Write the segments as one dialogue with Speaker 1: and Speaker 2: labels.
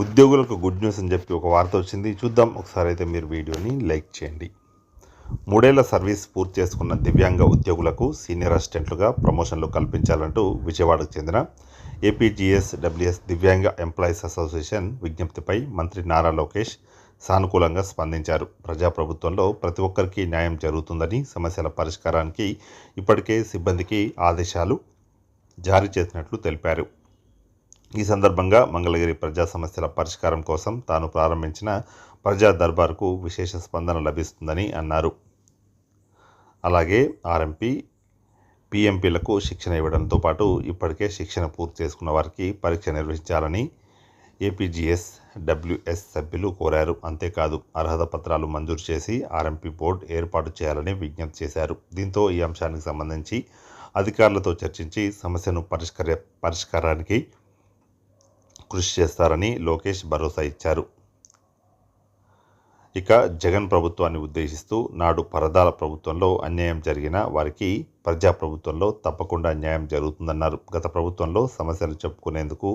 Speaker 1: ఉద్యోగులకు good news అని చెప్పి ఒక వార్త వచ్చింది. చూద్దాం. ఒకసారి అయితే మీరు వీడియోని లైక్ చేయండి. మూడేళ్ళ సర్వీస్ పూర్తి చేసుకున్న దివ్యాంగ ఉద్యోగులకు సీనియర్ అసిస్టెంట్లుగా ప్రమోషన్లు కల్పించాలంటూ విజయవాడకు చెందిన ఏపీజీఎస్ డబ్ల్యూఎస్ దివ్యాంగ ఎంప్లాయీస్ అసోసియేషన్ విజ్ఞప్తిపై మంత్రి నారా లోకేష్ సానుకూలంగా స్పందించారు. ప్రజాప్రభుత్వంలో ప్రతి ఒక్కరికి న్యాయం జరుగుతుందని సమస్యల పరిష్కారానికి ఇప్పటికే సిబ్బందికి ఆదేశాలు జారీ చేసినట్లు తెలిపారు. ఈ సందర్భంగా మంగళగిరి ప్రజా సమస్యల పరిష్కారం కోసం తాను ప్రారంభించిన ప్రజా దర్బార్కు విశేష స్పందన లభిస్తుందని అన్నారు. అలాగే ఆర్ఎంపీ పీఎంపీలకు శిక్షణ ఇవ్వడంతో పాటు ఇప్పటికే శిక్షణ పూర్తి చేసుకున్న వారికి పరీక్ష నిర్వహించాలని ఏపీజీఎస్ డబ్ల్యూఎస్ సభ్యులు కోరారు. అంతేకాదు అర్హత పత్రాలు మంజూరు చేసి ఆర్ఎంపీ బోర్డు ఏర్పాటు చేయాలని విజ్ఞప్తి చేశారు. దీంతో ఈ అంశానికి సంబంధించి అధికారులతో చర్చించి సమస్యను పరిష్కర పరిష్కారానికి కృషి చేస్తారని లోకేష్ భరోసా ఇచ్చారు. ఇక జగన్ ప్రభుత్వాన్ని ఉద్దేశిస్తూ నాడు పరదాల ప్రభుత్వంలో అన్యాయం జరిగిన వారికి ప్రజా ప్రభుత్వంలో తప్పకుండా న్యాయం జరుగుతుందన్నారు. గత ప్రభుత్వంలో సమస్యలు చెప్పుకునేందుకు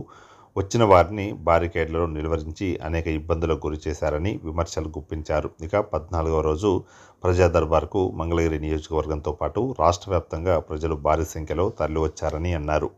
Speaker 1: వచ్చిన వారిని బారికేడ్లలో నిలువరించి అనేక ఇబ్బందులకు గురి చేశారని విమర్శలు గుప్పించారు. ఇక పద్నాలుగవ రోజు ప్రజా దర్బార్కు మంగళగిరి నియోజకవర్గంతో పాటు రాష్ట్ర వ్యాప్తంగా ప్రజలు భారీ సంఖ్యలో తరలివచ్చారని అన్నారు.